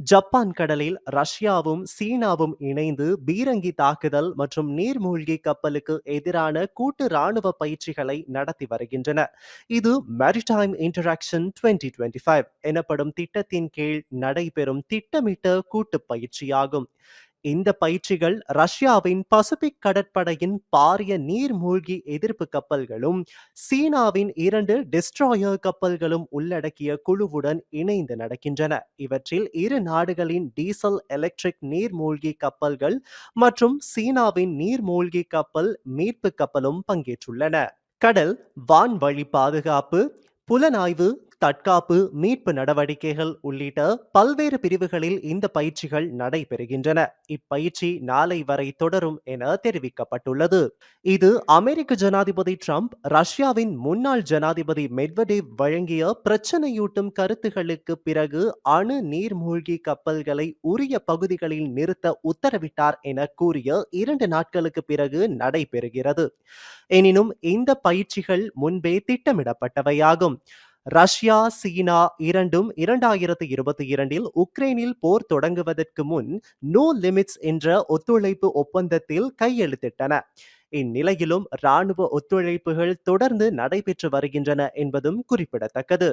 Japan கடலில் ரஷ்யாவும் சீனாவும் இணைந்து பீரங்கி தாக்குதல் மற்றும் நீர்மூழ்கி கப்பலுக்கு எதிரான கூட்டு ராணுவ பயிற்சிகளை நடத்தி வருகின்றன. இது மேரிடைம் இன்டராக்ஷன் 2025 எனப்படும் திட்டத்தின் கீழ் நடைபெறும் திட்டமிட்ட கூட்டு பயிற்சியாகும். இந்த பயிற்சிகள் ரஷ்யாவின் பசிபிக் கடற்படையின் பாரிய நீர்மூழ்கி எதிர்ப்பு கப்பல்களும் சீனாவின் இரண்டு டிஸ்ட்ராயர் கப்பல்களும் உள்ளடக்கிய குழுவுடன் இணைந்து நடக்கின்றன. இவற்றில் இரு நாடுகளின் டீசல் எலக்ட்ரிக் நீர்மூழ்கி கப்பல்கள் மற்றும் சீனாவின் நீர்மூழ்கி கப்பல் மீட்பு கப்பலும் பங்கேற்றுள்ளன. கடல் வான்வழி பாதுகாப்பு புலனாய்வு தற்காப்பு மீட்பு நடவடிக்கைகள் உள்ளிட்ட பல்வேறு பிரிவுகளில் இந்த பயிற்சிகள் நடைபெறுகின்றன. இப்பயிற்சி நாளை வரை தொடரும் என தெரிவிக்கப்பட்டுள்ளது. இது அமெரிக்க ஜனாதிபதி ட்ரம்ப் ரஷ்யாவின் முன்னாள் ஜனாதிபதி மெட்வடேவ் வழங்கிய பிரச்சனையூட்டும் கருத்துகளுக்கு பிறகு அணு நீர்மூழ்கி கப்பல்களை உரிய பகுதிகளில் நிறுத்த உத்தரவிட்டார் என கூறிய இரண்டு நாட்களுக்கு பிறகு நடைபெறுகிறது. எனினும் இந்த பயிற்சிகள் முன்பே திட்டமிடப்பட்டவையாகும். ரஷ்யா சீனா இரண்டும் இரண்டாயிரத்து இருபத்தி இரண்டில் உக்ரைனில் போர் தொடங்குவதற்கு முன் நோ லிமிட்ஸ் என்ற ஒத்துழைப்பு ஒப்பந்தத்தில் கையெழுத்திட்டன. இந்நிலையிலும் ராணுவ ஒத்துழைப்புகள் தொடர்ந்து நடைபெற்று வருகின்றன என்பதும் குறிப்பிடத்தக்கது.